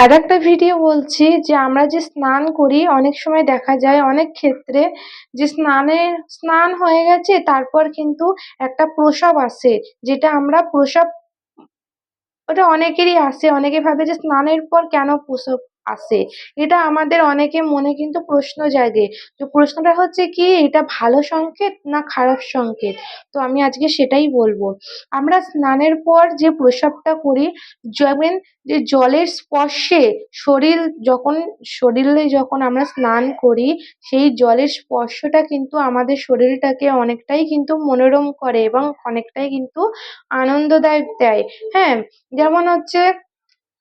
আর একটা ভিডিও বলছি যে, আমরা যে স্নান করি, অনেক সময় দেখা যায় অনেক ক্ষেত্রে যে স্নানের স্নান হয়ে গেছে, তারপর কিন্তু একটা প্রসব আসে, যেটা আমরা প্রসব, ওটা অনেকেরই আসে, অনেকে ভাবে যে স্নানের পর কেন প্রসাব আসে। এটা আমাদের অনেকের মনে কিন্তু প্রশ্ন জাগে তো প্রশ্নটা হচ্ছে কি, এটা ভালো সংকেত না খারাপ সংকেত? তো আমি আজকে সেটাই বলব। আমরা স্নানের পর যে প্রসাবটা করি, যেমন যে জলের স্পর্শে শরীর যখন, শরীরে যখন আমরা স্নান করি, সেই জলের স্পর্শটা কিন্তু আমাদের শরীরটাকে অনেকটাই কিন্তু মনোরম করে এবং অনেকটাই কিন্তু আনন্দদায়ক দেয়। হ্যাঁ? যেমন হচ্ছে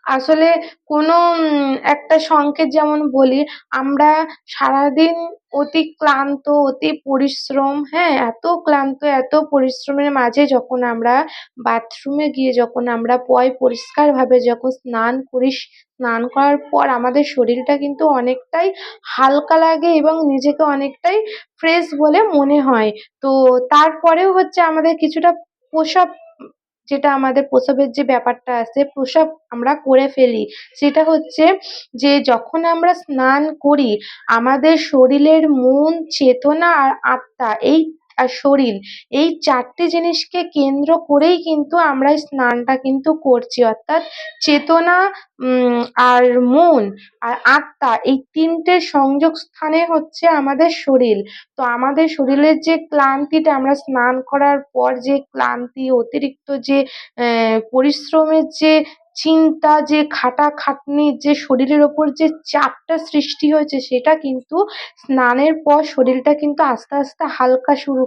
আসলে কোনো একটা সংকেত যেমন বলি, আমরা সারাদিন অতি ক্লান্ত, অতি পরিশ্রম হ্যাঁ এত ক্লান্ত, এত পরিশ্রমের মাঝে যখন আমরা বাথরুমে গিয়ে যখন আমরা পয় পরিষ্কারভাবে যখন স্নান করি, স্নান করার পর আমাদের শরীরটা কিন্তু অনেকটাই হালকা লাগে এবং নিজেকে অনেকটাই ফ্রেশ বলে মনে হয়। তো তারপরেও হচ্ছে আমাদের কিছুটা প্রসাব যেটা আমাদের প্রসবের যে ব্যাপারটা আছে, প্রসব আমরা করে ফেলি। সেটা হচ্ছে যে, যখন আমরা স্নান করি, আমাদের শরীরের মন, চেতনা আর আত্মা এই আর শরীর, এই চারটে জিনিসকে কেন্দ্র করেই কিন্তু আমরা এই স্নানটা কিন্তু করছি। অর্থাৎ চেতনা আর মন, আর আত্মা এই তিনটের সংযোগ স্থানে হচ্ছে আমাদের শরীর। তো আমাদের শরীরের যে ক্লান্তিটা, আমরা স্নান করার পর যে ক্লান্তি, অতিরিক্ত যে পরিশ্রমের যে চিন্তা, যে খাটাখাটনির যে শরীরের ওপর যে চাপটা সৃষ্টি হয়েছে, সেটা কিন্তু স্নানের পর শরীরটা কিন্তু আস্তে আস্তে হালকা শুরু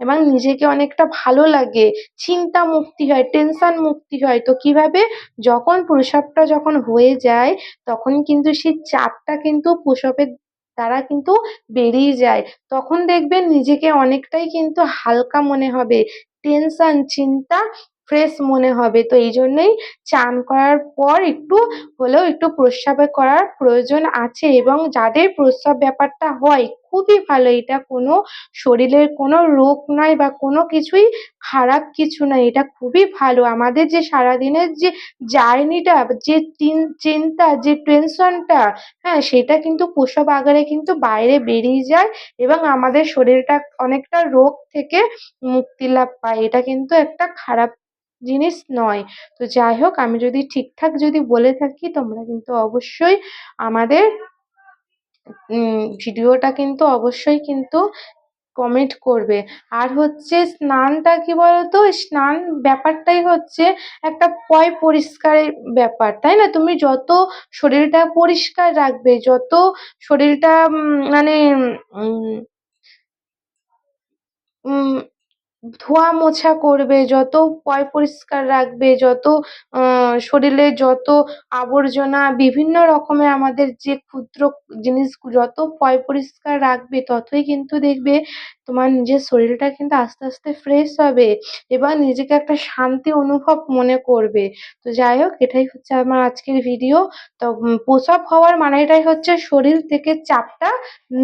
এবং নিজেকে অনেকটা ভালো লাগে। চিন্তা মুক্তি হয়, টেনশন মুক্তি হয়। তো কীভাবে? যখন প্রসাবটা যখন হয়ে যায়, তখন কিন্তু সেই চাপটা কিন্তু প্রসাবের দ্বারা কিন্তু বেরিয়ে যায়। তখন দেখবেন নিজেকে অনেকটাই কিন্তু হালকা মনে হবে। টেনশন, চিন্তা ফ্রেশ মনে হবে। তো এই জন্যই চান করার পর একটু হলেও একটু প্রস্রাব করার প্রয়োজন আছে এবং যাদের প্রস্রাব ব্যাপারটা হয়, খুবই ভালো। এটা কোনো শরীরের কোনো রোগ নয় বা কোনো কিছুই খারাপ কিছু নয়। এটা খুবই ভালো। আমাদের যে সারাদিনের যে জার্নিটা, যে চিন্তা, যে টেনশনটা হ্যাঁ সেটা কিন্তু প্রসব আকারে কিন্তু বাইরে বেরিয়ে যায় এবং আমাদের শরীরটা অনেকটা রোগ থেকে মুক্তি লাভ পায়। এটা কিন্তু একটা খারাপ জিনিস নয়। তো যাই হোক আমি যদি ঠিকঠাক যদি বলে থাকি, তোমরা কিন্তু অবশ্যই আমাদের ভিডিওটা কিন্তু অবশ্যই কিন্তু কমেন্ট করবে। আর হচ্ছে স্নানটা কি বলতো? স্নান ব্যাপারটাই হচ্ছে একটা পয় পরিষ্কারের ব্যাপার, তাই না? তুমি যত শরীরটা পরিষ্কার রাখবে, যত শরীরটা মানে ধোয়া মোছা করবে, যত পয় পরিষ্কার রাখবে, যত শরীরে যত আবর্জনা, বিভিন্ন রকমের আমাদের যে ক্ষুদ্র জিনিস, যত পয় পরিষ্কার রাখবে, ততই কিন্তু দেখবে তোমার নিজের শরীরটা কিন্তু আস্তে আস্তে ফ্রেশ হবে এবার নিজেকে একটা শান্তি অনুভব মনে করবে। তো যাই হোক, এটাই হচ্ছে আমার আজকের ভিডিও তো প্রসব হওয়ার মানেটাই হচ্ছে শরীর থেকে চাপটা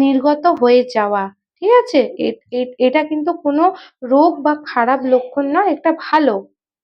নির্গত হয়ে যাওয়া। ঠিক আছে? এ এটা কিন্তু কোনো রোগ বা খারাপ লক্ষণ নয় এটা ভালো।